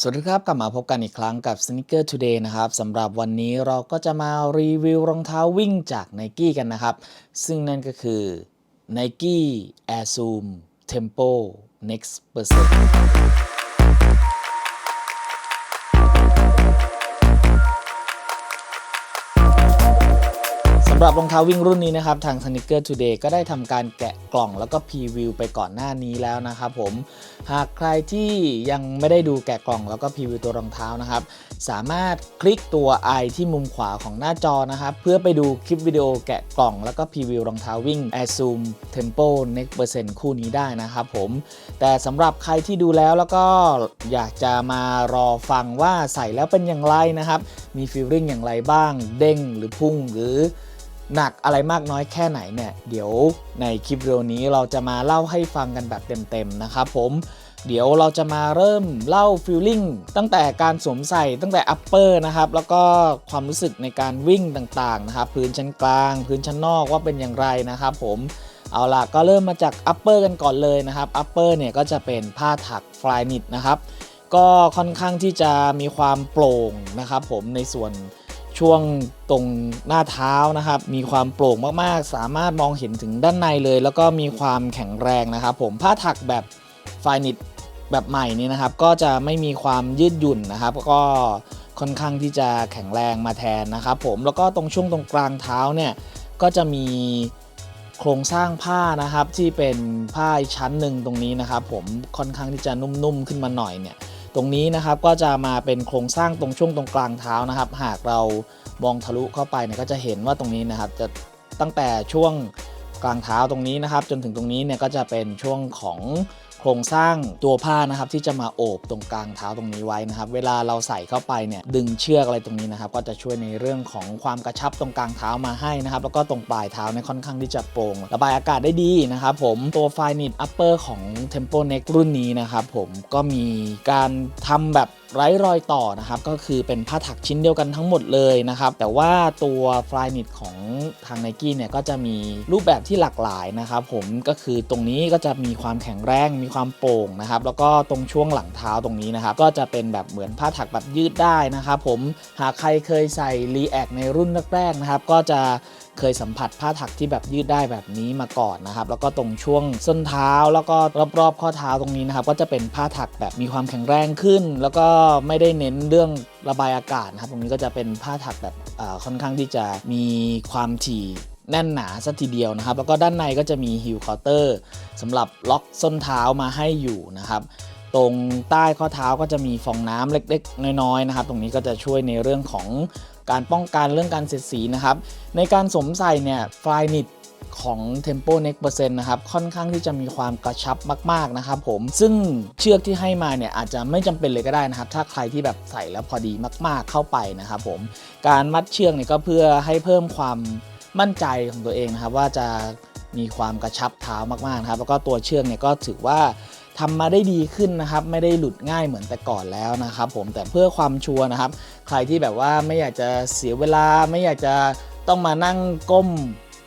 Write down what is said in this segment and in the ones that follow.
สวัสดีครับ กลับมาพบกันอีกครั้งกับ Sneaker Today นะครับสำหรับวันนี้เราก็จะมารีวิวรองเท้าวิ่งจาก n i กี้กันนะครับ ซึ่งนั่นก็คือ n i กี้ Air Zoom Tempo Next Percent สำหรับรองเท้าวิ่งรุ่นนี้นะครับ ทาง Sneaker Today ก็ได้ทำการแกะกล่องแล้วก็พรีวิวไปก่อนหน้านี้แล้วนะครับผม หากใครที่ยังไม่ได้ดูแกะกล่องแล้วก็พรีวิวตัวรองเท้านะครับ สามารถคลิกตัว i ที่มุมขวาของหน้าจอนะครับ เพื่อไปดูคลิปวิดีโอแกะกล่องแล้วก็พรีวิวรองเท้าวิ่ง Air Zoom Tempo Next Percent คู่นี้ได้นะครับผม แต่สำหรับใครที่ดูแล้วแล้วก็อยากจะมารอฟังว่าใส่แล้วเป็นอย่างไรนะครับ มีฟีลลิ่งอย่างไรบ้าง เด้งหรือพุ่งหรือ หนักอะไรมากน้อยแค่ไหนเนี่ย เดี๋ยวในคลิปวิดีโอนี้เราจะมาเล่าให้ฟังกันแบบเต็มๆนะครับผมเดี๋ยวเราจะมาเริ่มเล่าฟีลลิ่งตั้งแต่การสวมใส่ตั้งแต่อัปเปอร์นะครับ แล้วก็ความรู้สึกในการวิ่งต่างๆนะครับ พื้นชั้นกลาง พื้นชั้นนอกว่าเป็นอย่างไรนะครับ ผมเอาล่ะก็เริ่มมาจากอัปเปอร์กันก่อนเลยนะครับอัปเปอร์เนี่ยก็จะเป็นผ้าถักฟลายนิดนะครับ ก็ค่อนข้างที่จะมีความโปร่งนะครับ ผมในส่วน ช่วงตรงหน้าเท้านะครับ มีความโปร่งมากๆ สามารถมองเห็นถึงด้านในเลย แล้วก็มีความแข็งแรงนะครับ ผมผ้าถักแบบไฟนิตแบบใหม่นี้นะครับ ก็จะไม่มีความยืดหยุ่นนะครับ ก็ค่อนข้างที่จะแข็งแรงมาแทนนะครับ ผมแล้วก็ตรงช่วงตรงกลางเท้าเนี่ยก็จะมีโครงสร้างผ้านะครับที่เป็นผ้าชั้นหนึ่งตรงนี้นะครับ ผมค่อนข้างที่จะนุ่มๆขึ้นมาหน่อยเนี่ย ตรงนี้นะครับก็จะมาเป็นโครงสร้างตรงช่วงตรงกลางเท้านะครับ หากเรามองทะลุเข้าไปเนี่ยก็จะเห็นว่าตรงนี้นะครับจะตั้งแต่ช่วงกลางเท้าตรงนี้นะครับ จนถึงตรงนี้เนี่ยก็จะเป็นช่วงของ ครงสร้างตัวผ้านะครับที่จะมาโอบตรงกลางเท้าตรงนี้ไว้นะครับ เวลาเราใส่เข้าไปเนี่ยดึงเชือกอะไรตรงนี้นะครับ ก็จะช่วยในเรื่องของความกระชับตรงกลางเท้ามาให้นะครับ แล้วก็ตรงปลายเท้าเนี่ยค่อนข้างที่จะโปร่งระบายอากาศได้ดีนะครับผมตัวไฟนิตอัปเปอร์ของ Tempo Neck รุ่นนี้นะครับผมก็มีการทำแบบ ไร้รอยต่อนะครับก็คือเป็นผ้าถักชิ้นเดียวกันทั้งหมดเลยนะครับแต่ว่าตัวฟลายนิตของทาง n i กี้เนี่ยก็จะมีรูปแบบที่หลากหลายนะครับผมก็คือตรงนี้ก็จะมีความแข็งแรงมีความโปร่งนะครับแล้วก็ตรงช่วงหลังเท้าตรงนี้นะครับก็จะเป็นแบบเหมือนผ้าถักแบบยืดได้นะครับผมหากใครเคยใส่รีแอคในรุ่นแรกๆนะครับก็จะ เคยสัมผัสผ้าถักที่แบบยืดได้แบบนี้มาก่อนนะครับ แล้วก็ตรงช่วงส้นเท้าแล้วก็รอบๆ ข้อเท้าตรงนี้นะครับ ก็จะเป็นผ้าถักแบบมีความแข็งแรงขึ้น แล้วก็ไม่ได้เน้นเรื่องระบายอากาศนะครับ ตรงนี้ก็จะเป็นผ้าถักแบบค่อนข้างที่จะมีความถี่แน่นหนาสัทีเดียวนะครับ แล้วก็ด้านในก็จะมีฮิลคอเตอร์สำหรับล็อกส้นเท้ามาให้อยู่นะครับ ตรงใต้ข้อเท้าก็จะมีฟองน้ำเล็ก ๆ น้อยๆนะครับ ตรงนี้ก็จะช่วยในเรื่องของ การป้องกันเรื่องการเสียดสีนะครับ ในการสวมใส่เนี่ยฟลายนิตของ Tempo Next Percent นะครับ ค่อนข้างที่จะมีความกระชับมากๆนะครับผมซึ่งเชือกที่ให้มาเนี่ย อาจจะไม่จำเป็นเลยก็ได้นะครับ ถ้าใครที่แบบใส่แล้วพอดีมากๆเข้าไปนะครับผมการมัดเชือกเนี่ยก็เพื่อให้เพิ่มความมั่นใจของตัวเองนะครับ ว่าจะมีความกระชับเท้ามากๆนะครับ แล้วก็ตัวเชือกเนี่ยก็ถือว่า ทำมาได้ดีขึ้นนะครับ ไม่ได้หลุดง่ายเหมือนแต่ก่อนแล้วนะครับ ผมแต่เพื่อความชัวร์นะครับ ใครที่แบบว่าไม่อยากจะเสียเวลาไม่อยากจะต้องมานั่งก้ม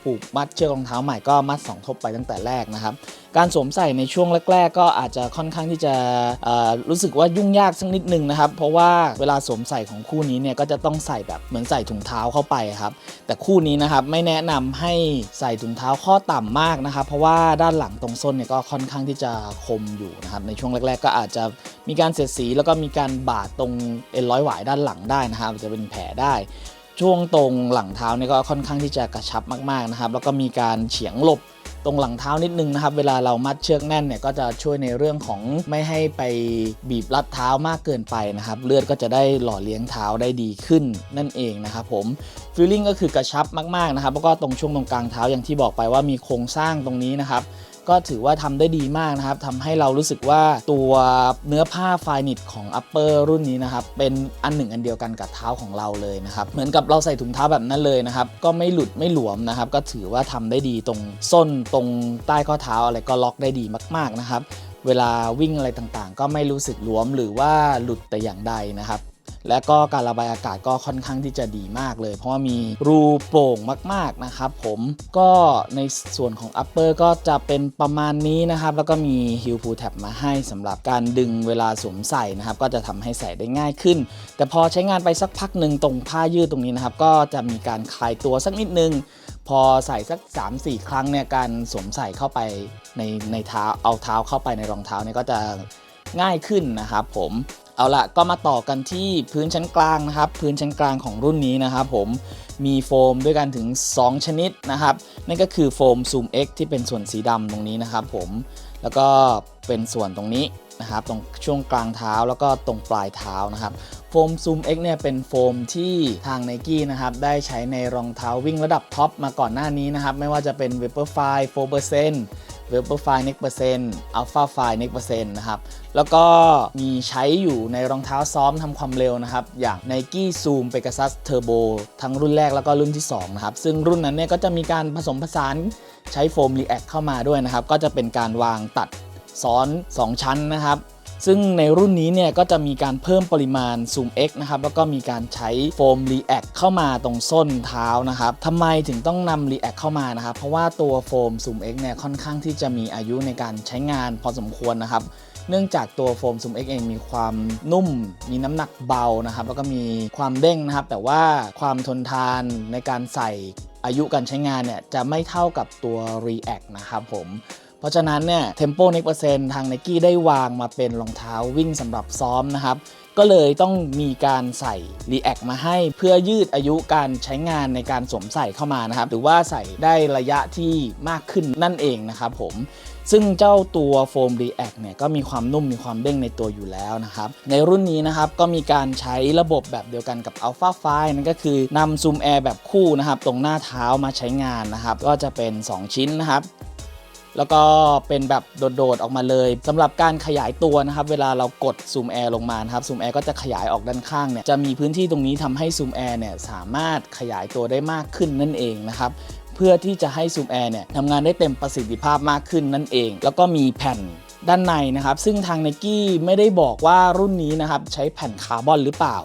ผูกมัดเชือกรองเท้าใหม่ก็มัด 2 ทบไปตั้งแต่แรกนะครับ การสวมใส่ในช่วงแรก ๆ ก็อาจจะค่อนข้างที่จะรู้สึกว่ายุ่งยากสักนิดนึงนะครับ เพราะว่าเวลาสวมใส่ของคู่นี้เนี่ยก็จะต้องใส่แบบเหมือนใส่ถุงเท้าเข้าไปครับ แต่คู่นี้นะครับไม่แนะนำให้ใส่ถุงเท้าข้อต่ำมากนะครับ เพราะว่าด้านหลังตรงส้นเนี่ยก็ค่อนข้างที่จะคมอยู่นะครับ ในช่วงแรก ๆ ก็อาจจะมีการเสียดสีแล้วก็มีการบาดตรงเอ็นร้อยหวายด้านหลังได้นะครับจะเป็นแผลได้ ช่วงตรงหลังเท้านี่ก็ค่อนข้างที่จะกระชับมากๆนะครับ แล้วก็มีการเฉียงหลบตรงหลังเท้านิดนึงนะครับ เวลาเรามัดเชือกแน่นเนี่ยก็จะช่วยในเรื่องของไม่ให้ไปบีบรัดเท้ามากเกินไปนะครับ เลือดก็จะได้หล่อเลี้ยงเท้าได้ดีขึ้นนั่นเองนะครับผมฟีลลิ่งก็คือกระชับมากๆนะครับแล้วก็ตรงช่วงตรงกลางเท้าอย่างที่บอกไปว่ามีโครงสร้างตรงนี้นะครับ ก็ถือว่าทำได้ดีมากนะครับทำให้เรารู้สึกว่าตัวเนื้อผ้าไฟนิตของ Upper รุ่นนี้นะครับ เป็นอันหนึ่งอันเดียวกันกับเท้าของเราเลยนะครับ เหมือนกับเราใส่ถุงเท้าแบบนั้นเลยนะครับ ก็ไม่หลุดไม่หลวมนะครับ ก็ถือว่าทำได้ดีตรงส้นตรงใต้ข้อเท้าอะไรก็ล็อกได้ดีมาก ๆนะครับ เวลาวิ่งอะไรต่างๆ ก็ไม่รู้สึกหลวมหรือว่าหลุดแต่อย่างใดนะครับ และก็การระบายอากาศก็ค่อนข้างที่จะดีมากเลย เพราะว่ามีรูโปร่งมาก ๆนะครับผมก็ในส่วนของ upper ก็จะเป็นประมาณนี้นะครับ แล้วก็มี heel pull tab มาให้สำหรับการดึงเวลาสวมใส่นะครับ ก็จะทำให้ใส่ได้ง่ายขึ้น แต่พอใช้งานไปสักพักหนึ่งตรงผ้ายืดตรงนี้นะครับ ก็จะมีการคลายตัวสักนิดนึง พอใส่สัก 3-4 ครั้งเนี่ยการสวมใส่เข้าไปในในเท้าเอาเท้าเข้าไปในรองเท้าเนี่ยก็จะง่ายขึ้นนะครับผม เอาละก็มาต่อกันที่พื้นชั้นกลางนะครับ พื้นชั้นกลางของรุ่นนี้นะครับผมมีโฟมด้วยกันถึง 2 ชนิดนะครับ นั่นก็คือโฟม Zoom X ที่เป็นส่วนสีดำตรงนี้นะครับผมแล้วก็เป็นส่วนตรงนี้นะครับตรงช่วงกลางเท้าแล้วก็ตรงปลายเท้านะครับโฟม Zoom X เนี่ยเป็นโฟมที่ทาง n i กี้นะครับได้ใช้ในรองเท้าวิ่งระดับท็อปมาก่อนหน้านี้นะครับ ไม่ว่าจะเป็น Vaporfly 4% Vaporfly Next Percent Alpha Fly Next Percent นะครับ แล้วก็มีใช้อยู่ในรองเท้าซ้อมทำความเร็วนะครับ อย่าง Nike Zoom Pegasus Turbo ทั้งรุ่นแรกแล้วก็รุ่นที่ 2 นะครับ ซึ่งรุ่นนั้นเนี่ยก็จะมีการผสมผสานใช้โฟมรีแอคเข้ามาด้วยนะครับ ก็จะเป็นการวางตัดซ้อน 2 ชั้นนะครับ ซึ่งในรุ่นนี้เนี่ยก็จะมีการเพิ่มปริมาณ Zoom X นะครับแล้วก็มีการใช้โฟม React เข้ามาตรงส้นเท้านะครับทำไมถึงต้องนำ React เข้ามานะครับ เพราะว่าตัวโฟม Zoom X เนี่ยค่อนข้างที่จะมีอายุในการใช้งานพอสมควรนะครับเนื่องจากตัวโฟม Zoom X เองมีความนุ่ม มีน้ำหนักเบานะครับ แล้วก็มีความเด้งนะครับ แต่ว่าความทนทานในการใส่อายุการใช้งานเนี่ยจะไม่เท่ากับตัว React นะครับผม เพราะฉะนั้นเนี่ย Tempo Next Percent ทาง n i กี้ได้วางมาเป็นรองเท้าวิ่งสำหรับซ้อมนะครับ ก็เลยต้องมีการใส่ React มาให้เพื่อยืดอายุการใช้งานในการสวมใส่เข้ามานะครับ หรือว่าใส่ได้ระยะที่มากขึ้นนั่นเองนะครับผมซึ่งเจ้าตัวโฟม React เนี่ยก็มีความนุ่มมีความเด้งในตัวอยู่แล้วนะครับ ในรุ่นนี้นะครับก็มีการใช้ระบบแบบเดียวกันกับ Alpha f i นั่นก็คือนำ Zoom Air แบบคู่นะครับ ตรงหน้าเท้ามาใช้งานนะครับ ก็จะเป็น 2 ชิ้นนะครับ แล้วก็เป็นแบบโดดๆออกมาเลยสำหรับการขยายตัวนะครับ เวลาเรากด Zoom Air ลงมานะครับ Zoom Air ก็จะขยายออกด้านข้างเนี่ยจะมีพื้นที่ตรงนี้ทำให้ Zoom Air เนี่ยสามารถขยายตัวได้มากขึ้นนั่นเองนะครับเพื่อที่จะให้ Zoom Air เนี่ยทำงานได้เต็มประสิทธิภาพมากขึ้นนั่นเอง แล้วก็มีแผ่นด้านในนะครับ ซึ่งทาง n i กี้ไม่ได้บอกว่ารุ่นนี้นะครับใช้แผ่นคาร์บอนหรือเปล่า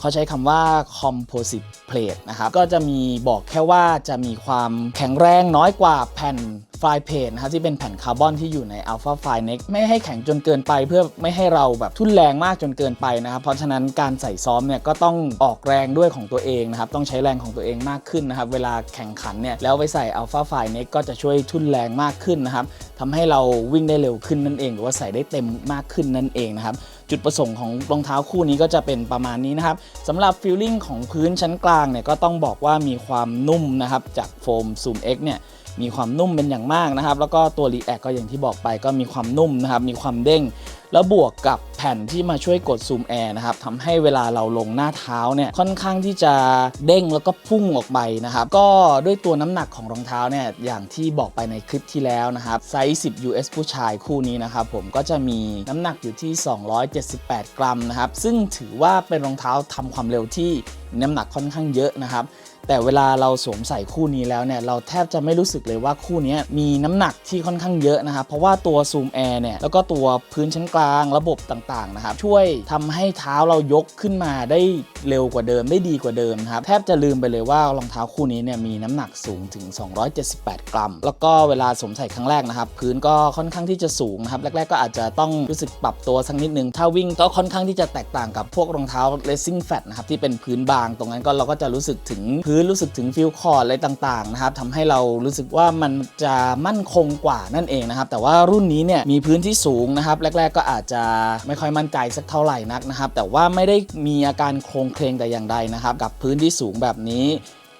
เขาใช้คำว่า composite plate นะครับ ก็จะมีบอกแค่ว่าจะมีความแข็งแรงน้อยกว่าแผ่น f l y plate นะครับที่เป็นแผ่นคาร์บอนที่อยู่ใน Alpha f l y Next ไม่ให้แข็งจนเกินไป เพื่อไม่ให้เราแบบทุ่นแรงมากจนเกินไปนะครับ เพราะฉะนั้นการใส่ซ้อมเนี่ยก็ต้องออกแรงด้วยของตัวเองนะครับ ต้องใช้แรงของตัวเองมากขึ้นนะครับ เวลาแข่งขันเนี่ยแล้วไปใส่ Alpha f l y Next ก็จะช่วยทุ่นแรงมากขึ้นนะครับทำให้เราวิ่งได้เร็วขึ้นนั่นเอง หรือว่าใส่ได้เต็มมากขึ้นนั่นเองนะครับ จุดประสงค์ของรองเท้าคู่นี้ก็จะเป็นประมาณนี้นะครับสำหรับฟิลลิ่งของพื้นชั้นกลางเนี่ยก็ต้องบอกว่ามีความนุ่มนะครับจากโฟม Zoom X เนี่ยมีความนุ่มเป็นอย่างมากนะครับ แล้วก็ตัว React ก็อย่างที่บอกไปก็มีความนุ่มนะครับมีความเด้ง แล้วบวกกับแผ่นที่มาช่วยกดซูมแอร์นะครับทำให้เวลาเราลงหน้าเท้าเนี่ยค่อนข้างที่จะเด้งแล้วก็พุ่งออกไปนะครับ ก็ด้วยตัวน้ำหนักของรองเท้าเนี่ยอย่างที่บอกไปในคลิปที่แล้วนะครับไซส์ 10 US ผู้ชายคู่นี้นะครับผมก็จะมีน้ำหนักอยู่ที่ 278 กรัมนะครับ ซึ่งถือว่าเป็นรองเท้าทำความเร็วที่น้ำหนักค่อนข้างเยอะนะครับ แต่เวลาเราสวมใส่คู่นี้แล้วเนี่ยเราแทบจะไม่รู้สึกเลยว่าคู่นี้มีน้ำหนักที่ค่อนข้างเยอะนะครับเพราะว่าตัว Zoom Air เนี่ยแล้วก็ตัวพื้นชั้นกลางระบบต่างๆนะครับช่วยทำให้เท้าเรายกขึ้นมาได้เร็วกว่าเดิมได้ดีกว่าเดิมครับแทบจะลืมไปเลยว่ารองเท้าคู่นี้เนี่ยมีน้ำหนักสูงถึง 278 กรัม แล้วก็เวลาสวมใส่ครั้งแรกนะครับพื้นก็ค่อนข้างที่จะสูงนะครับแรก ๆ ก็อาจจะต้องรู้สึกปรับตัวสักนิดนึงถ้าวิ่งก็ค่อนข้างที่จะแตกต่างกับพวกรองเท้า racing fat นะครับที่เป็นพื้นบาง ตรงนั้นก็เราก็จะรู้สึกถึงพื้นรู้สึกถึงฟิลคอร์ดอะไรต่างๆนะครับทำให้เรารู้สึกว่ามันจะมั่นคงกว่านั่นเองนะครับ แต่ว่ารุ่นนี้เนี่ยมีพื้นที่สูงนะครับ แรก ๆ ก็อาจจะไม่ค่อยมั่นใจสักเท่าไหร่นักนะครับ แต่ว่าไม่ได้มีอาการโครงเคลงแต่อย่างใดนะครับ กับพื้นที่สูงแบบนี้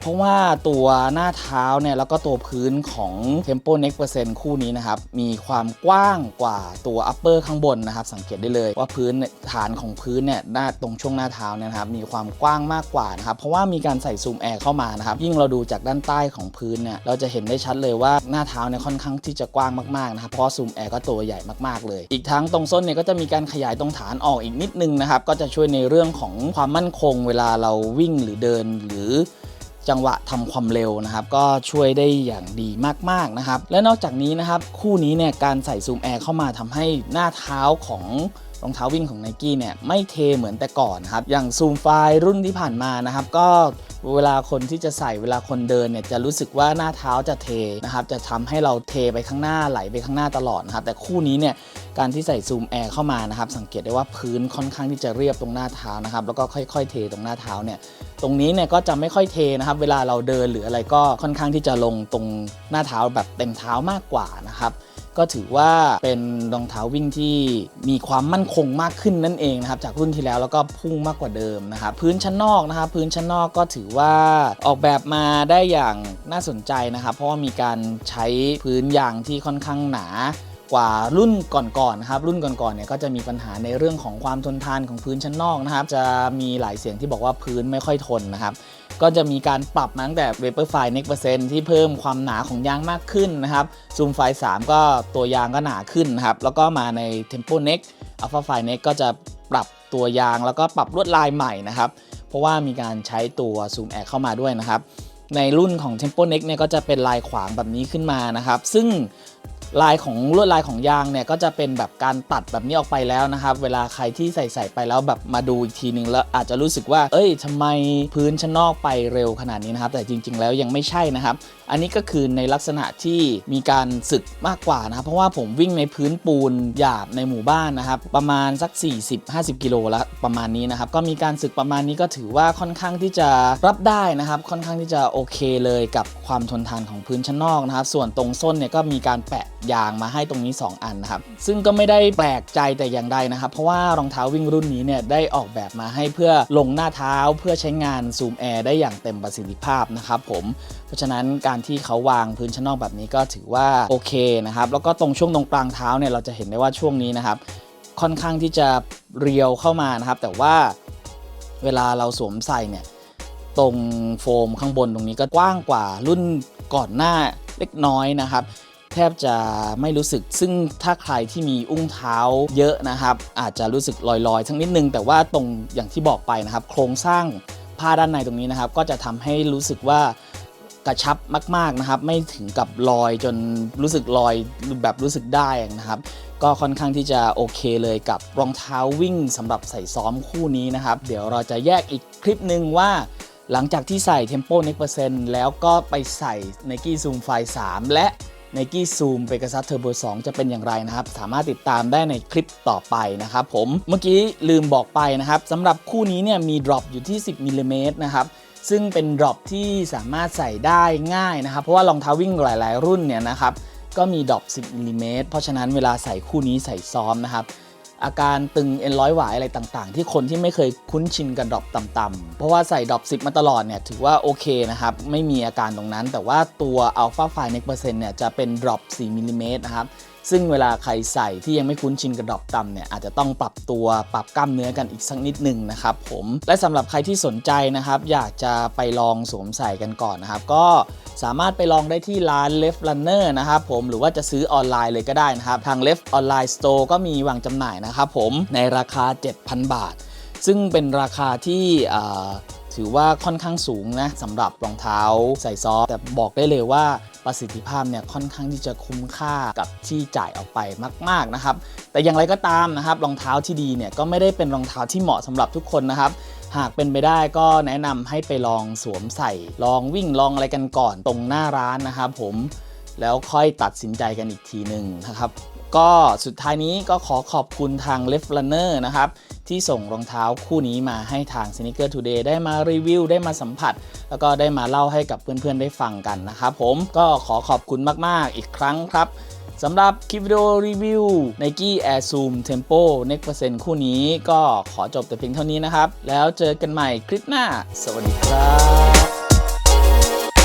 เพราะว่าตัวหน้าเท้าเนี่ยแล้วก็ตัวพื้นของ Tempo Next Percent คู่นี้นะครับ มีความกว้างกว่าตัว upper ข้างบนนะครับ สังเกตได้เลยว่าพื้นฐานของพื้นเนี่ยหน้าตรงช่วงหน้าเท้าเนี่ยนะครับมีความกว้างมากกว่านะครับ เพราะว่ามีการใส่ซูมแอร์เข้ามานะครับ ยิ่งเราดูจากด้านใต้ของพื้นเนี่ยเราจะเห็นได้ชัดเลยว่าหน้าเท้าเนี่ยค่อนข้างที่จะกว้างมากๆนะครับเพราะซูมแอร์ก็ตัวใหญ่มากๆเลย อีกทั้งตรงส้นเนี่ยก็จะมีการขยายตรงฐานออกอีกนิดนึงนะครับก็จะช่วยในเรื่องของความมั่นคง เวลาเราวิ่งหรือเดินหรือ จังหวะทำความเร็วนะครับ ก็ช่วยได้อย่างดีมากๆนะครับ และนอกจากนี้นะครับ คู่นี้เนี่ยการใส่ซูมแอร์เข้ามาทำให้หน้าเท้าของ รองเท้าวิ่งของ n i กี้เนี่ยไม่เทเหมือนแต่ก่อนครับอย่างซูมไฟล์รุ่นที่ผ่านมานะครับก็เวลาคนที่จะใส่เวลาคนเดินเนี่ยจะรู้สึกว่าหน้าเท้าจะเทนะครับจะทำให้เราเทไปข้างหน้าไหลไปข้างหน้าตลอดนะครับแต่คู่นี้เนี่ยการที่ใส่ซูมแอร์เข้ามานะครับสังเกตได้ว่าพื้นค่อนข้างที่จะเรียบตรงหน้าเท้านะครับแล้วก็ค่อย ๆ เทตรงหน้าเท้าเนี่ยตรงนี้เนี่ยก็จะไม่ค่อยเทนะครับเวลาเราเดินหรืออะไรก็ค่อนข้างที่จะลงตรงหน้าเท้าแบบเต็มเท้ามากกว่านะครับ ก็ถือว่าเป็นรองเท้าวิ่งที่มีความมั่นคงมากขึ้นนั่นเองนะครับจากรุ่นที่แล้วแล้วก็พุ่งมากกว่าเดิมนะครับพื้นชั้นนอกนะครับพื้นชั้นนอกก็ถือว่าออกแบบมาได้อย่างน่าสนใจนะครับ เพราะว่ามีการใช้พื้นยางที่ค่อนข้างหนากว่ารุ่นก่อนๆนะครับรุ่นก่อนๆเนี่ยก็จะมีปัญหาในเรื่องของความทนทานของพื้นชั้นนอกนะครับ จะมีหลายเสียงที่บอกว่าพื้นไม่ค่อยทนนะครับ ก็จะมีการปรับมาตั้งแต่ Vapor File Next Percent ที่เพิ่มความหนาของยางมากขึ้นนะครับ Zoom File 3ก็ตัวยางก็หนาขึ้นนะครับแล้วก็มาใน Tempo Next Alpha File Next ก็จะปรับตัวยางแล้วก็ปรับลวดลายใหม่นะครับเพราะว่ามีการใช้ตัว Zoom Air เข้ามาด้วยนะครับในรุ่นของ Tempo Next เนี่ยก็จะเป็นลายขวางแบบนี้ขึ้นมานะครับ ซึ่ง ลายของลวดลายของยางเนี่ยก็จะเป็นแบบการตัดแบบนี้ออกไปแล้วนะครับ เวลาใครที่ใส่ใส่ไปแล้วแบบมาดูอีกทีนึงแล้วอาจจะรู้สึกว่า เอ้ยทำไมพื้นชั้นนอกไปเร็วขนาดนี้นะครับ แต่จริง ๆ แล้วยังไม่ใช่นะครับ อันนี้ก็คือในลักษณะที่มีการสึกมากกว่านะครับ เพราะว่าผมวิ่งในพื้นปูนหยาบในหมู่บ้านนะครับ ประมาณสัก 40-50 กิโลล้วประมาณนี้นะครับ ก็มีการสึกประมาณนี้ก็ถือว่าค่อนข้างที่จะรับได้นะครับ ค่อนข้างที่จะโอเคเลยกับความทนทานของพื้นชั้นนอกนะครับ ส่วนตรงส้นเนี่ยก็มีการแปะยางมาให้ตรงนี้ 2 อันนะครับ ซึ่งก็ไม่ได้แปลกใจแต่อย่างใดนะครับ เพราะว่ารองเท้าวิ่งรุ่นนี้เนี่ยได้ออกแบบมาให้เพื่อลงหน้าเท้าเพื่อใช้งานซูมแอร์ได้อย่างเต็มประสิทธิภาพนะครับผม เพราะฉะนั้นการที่เขาวางพื้นชั้นนอกแบบนี้ก็ถือว่าโอเคนะครับ แล้วก็ตรงช่วงตรงกลางเท้าเนี่ยเราจะเห็นได้ว่าช่วงนี้นะครับ ค่อนข้างที่จะเรียวเข้ามานะครับ แต่ว่าเวลาเราสวมใส่เนี่ยตรงโฟมข้างบนตรงนี้ก็กว้างกว่ารุ่นก่อนหน้าเล็กน้อยนะครับ แทบจะไม่รู้สึก ซึ่งถ้าใครที่มีอุ้งเท้าเยอะนะครับ อาจจะรู้สึกลอยๆทั้งนิดนึง แต่ว่าตรงอย่างที่บอกไปนะครับ โครงสร้างผ้าด้านในตรงนี้นะครับ ก็จะทำให้รู้สึกว่ากระชับมากๆนะครับ ไม่ถึงกับลอยจนรู้สึกลอยแบบรู้สึกได้นะครับก็ค่อนข้างที่จะโอเคเลยกับรองเท้าวิ่งสำหรับใส่ซ้อมคู่นี้นะครับ เดี๋ยวเราจะแยกอีกคลิปหนึ่งว่า หลังจากที่ใส่ Tempo Next Percent แล้วก็ไปใส่ Nike Zoom Fly 3 และ Nike Zoom Pegasus Turbo 2 จะเป็นอย่างไรนะครับ สามารถติดตามได้ในคลิปต่อไปนะครับผมเมื่อกี้ลืมบอกไปนะครับสำหรับคู่นี้เนี่ยมีดรอปอยู่ที่ 10มิลลิเมตรนะครับซึ่งเป็นดรอปที่สามารถใส่ได้ง่ายนะครับ เพราะว่ารองเท้าวิ่งหลาย ๆ รุ่นเนี่ยนะครับก็มีดรอป 10มิลลิเมตรเพราะฉะนั้นเวลาใส่คู่นี้ใส่ซ้อมนะครับ อาการตึงเอ็นร้อยหวายอะไรต่างๆ ที่คนที่ไม่เคยคุ้นชินกับดรอปต่ำๆเพราะว่าใส่ดรอป10 มาตลอดเนี่ยถือว่าโอเคนะครับ ไม่มีอาการตรงนั้น แต่ว่าตัวอัลฟาไฟในเปอร์เซ็นต์เนี่ยจะเป็นดรอป4มิลลิเมตรนะครับ ซึ่งเวลาใครใส่ที่ยังไม่คุ้นชินกับดอปต่ำเนี่ยอาจจะต้องปรับตัวปรับกล้ามเนื้อกันอีกสักนิดหนึ่งนะครับผมและสำหรับใครที่สนใจนะครับอยากจะไปลองสวมใส่กันก่อนนะครับ ก็สามารถไปลองได้ที่ร้าน Left Runner นะครับผมหรือว่าจะซื้อออนไลน์เลยก็ได้นะครับ ทาง Left Online Store ก็มีวางจำหน่ายนะครับผมในราคา 7,000 บาท ซึ่งเป็นราคาที่ ถือว่าค่อนข้างสูงนะสำหรับรองเท้าใส่ซอฟต์แต่บอกได้เลยว่าประสิทธิภาพเนี่ยค่อนข้างที่จะคุ้มค่ากับที่จ่ายออกไปมาก ๆนะครับ แต่อย่างไรก็ตามนะครับรองเท้าที่ดีเนี่ยก็ไม่ได้เป็นรองเท้าที่เหมาะสำหรับทุกคนนะครับหากเป็นไปได้ก็แนะนำให้ไปลองสวมใส่ ลองวิ่งลองอะไรกันก่อนตรงหน้าร้านนะครับผมแล้วค่อยตัดสินใจกันอีกทีหนึ่งนะครับ ก็สุดท้ายนี้ก็ขอขอบคุณทาง Left Runner นะครับ ที่ส่งรองเท้าคู่นี้มาให้ทาง Sneaker Today ได้มารีวิว ได้มาสัมผัส แล้วก็ได้มาเล่าให้กับเพื่อนๆได้ฟังกันนะครับผมก็ขอขอบคุณมากๆอีกครั้งครับสำหรับคลิปวิดีโอรีวิว Nike Air Zoom Tempo Next Percent คู่นี้ก็ขอจบแต่เพียงเท่านี้นะครับ แล้วเจอกันใหม่คลิปหน้า สวัสดีครับ